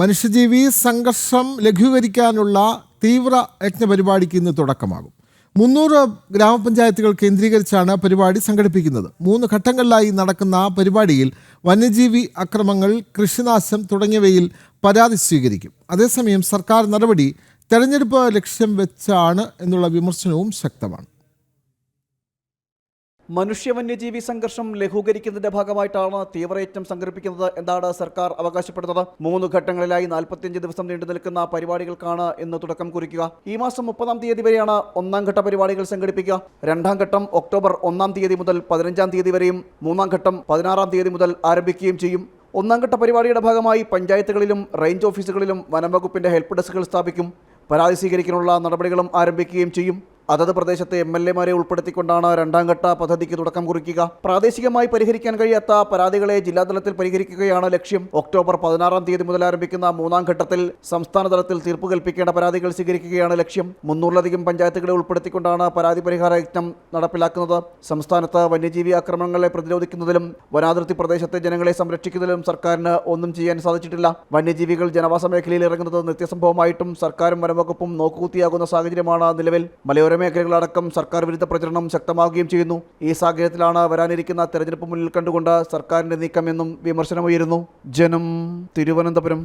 മനുഷ്യജീവി സംഘർഷം ലഘൂകരിക്കാനുള്ള തീവ്ര യജ്ഞ പരിപാടിക്ക് ഇന്ന് തുടക്കമാകും. മുന്നൂറ് ഗ്രാമപഞ്ചായത്തുകൾ കേന്ദ്രീകരിച്ചാണ് പരിപാടി സംഘടിപ്പിക്കുന്നത്. മൂന്ന് ഘട്ടങ്ങളിലായി നടക്കുന്ന പരിപാടിയിൽ വന്യജീവി അക്രമങ്ങൾ കൃഷിനാശം തുടങ്ങിയവയിൽ പരാതി സ്വീകരിക്കും. അതേസമയം സർക്കാർ നടപടി തെരഞ്ഞെടുപ്പ് ലക്ഷ്യം വെച്ചാണ് എന്നുള്ള വിമർശനവും ശക്തമാണ്. മനുഷ്യ വന്യജീവി സംഘർഷം ലഘൂകരിക്കുന്നതിന്റെ ഭാഗമായിട്ടാണ് തീവ്രയജ്ഞം സംഘടിപ്പിക്കുന്നത് എന്നാണ് സർക്കാർ അവകാശപ്പെടുന്നത്. മൂന്ന് ഘട്ടങ്ങളിലായി നാൽപ്പത്തിയഞ്ച് ദിവസം നീണ്ടു നിൽക്കുന്ന പരിപാടികൾക്കാണ് ഇന്ന് തുടക്കം കുറിക്കുക. ഈ മാസം മുപ്പതാം തീയതി വരെയാണ് ഒന്നാം ഘട്ട പരിപാടികൾ സംഘടിപ്പിക്കുക. രണ്ടാം ഘട്ടം ഒക്ടോബർ ഒന്നാം തീയതി മുതൽ പതിനഞ്ചാം തീയതി വരെയും മൂന്നാം ഘട്ടം പതിനാറാം തീയതി മുതൽ ആരംഭിക്കുകയും ചെയ്യും. ഒന്നാം ഘട്ട പരിപാടിയുടെ ഭാഗമായി പഞ്ചായത്തുകളിലും റേഞ്ച് ഓഫീസുകളിലും വനംവകുപ്പിന്റെ ഹെൽപ്പ് ഡെസ്കുകൾ സ്ഥാപിക്കും. പരാതി സ്വീകരിക്കാനുള്ള നടപടികളും ആരംഭിക്കുകയും ചെയ്യും. അതത് പ്രദേശത്തെ എം എൽ എമാരെ ഉൾപ്പെടുത്തിക്കൊണ്ടാണ് രണ്ടാം ഘട്ട പദ്ധതിക്ക് തുടക്കം കുറിക്കുക. പ്രാദേശികമായി പരിഹരിക്കാൻ കഴിയാത്ത പരാതികളെ ജില്ലാതലത്തിൽ പരിഹരിക്കുകയാണ് ലക്ഷ്യം. ഒക്ടോബർ പതിനാറാം തീയതി മുതൽ ആരംഭിക്കുന്ന മൂന്നാം ഘട്ടത്തിൽ സംസ്ഥാന തലത്തിൽ തീർപ്പ് കൽപ്പിക്കേണ്ട പരാതികൾ സ്വീകരിക്കുകയാണ് ലക്ഷ്യം. മുന്നൂറിലധികം പഞ്ചായത്തുകളെ ഉൾപ്പെടുത്തിക്കൊണ്ടാണ് പരാതി പരിഹാര യജ്ഞം നടപ്പിലാക്കുന്നത്. സംസ്ഥാനത്ത് വന്യജീവി ആക്രമണങ്ങളെ പ്രതിരോധിക്കുന്നതിലും വനാതിർത്തി പ്രദേശത്തെ ജനങ്ങളെ സംരക്ഷിക്കുന്നതിലും സർക്കാരിന് ഒന്നും ചെയ്യാൻ സാധിച്ചിട്ടില്ല. വന്യജീവികൾ ജനവാസ മേഖലയിൽ ഇറങ്ങുന്നത് നിത്യസംഭവമായിട്ടും സർക്കാരും വനംവകുപ്പും നോക്കുകുത്തിയാകുന്ന സാഹചര്യമാണ് നിലവിൽ. മലയോര മേഖലകളടക്കം സർക്കാർ വിരുദ്ധ പ്രചരണം ശക്തമാവുകയും ചെയ്യുന്നു. ഈ സാഹചര്യത്തിലാണ് വരാനിരിക്കുന്ന തെരഞ്ഞെടുപ്പ് മുന്നിൽ കണ്ടുകൊണ്ട് സർക്കാരിന്റെ നീക്കമെന്നും വിമർശനമുയരുന്നു. ജനം തിരുവനന്തപുരം.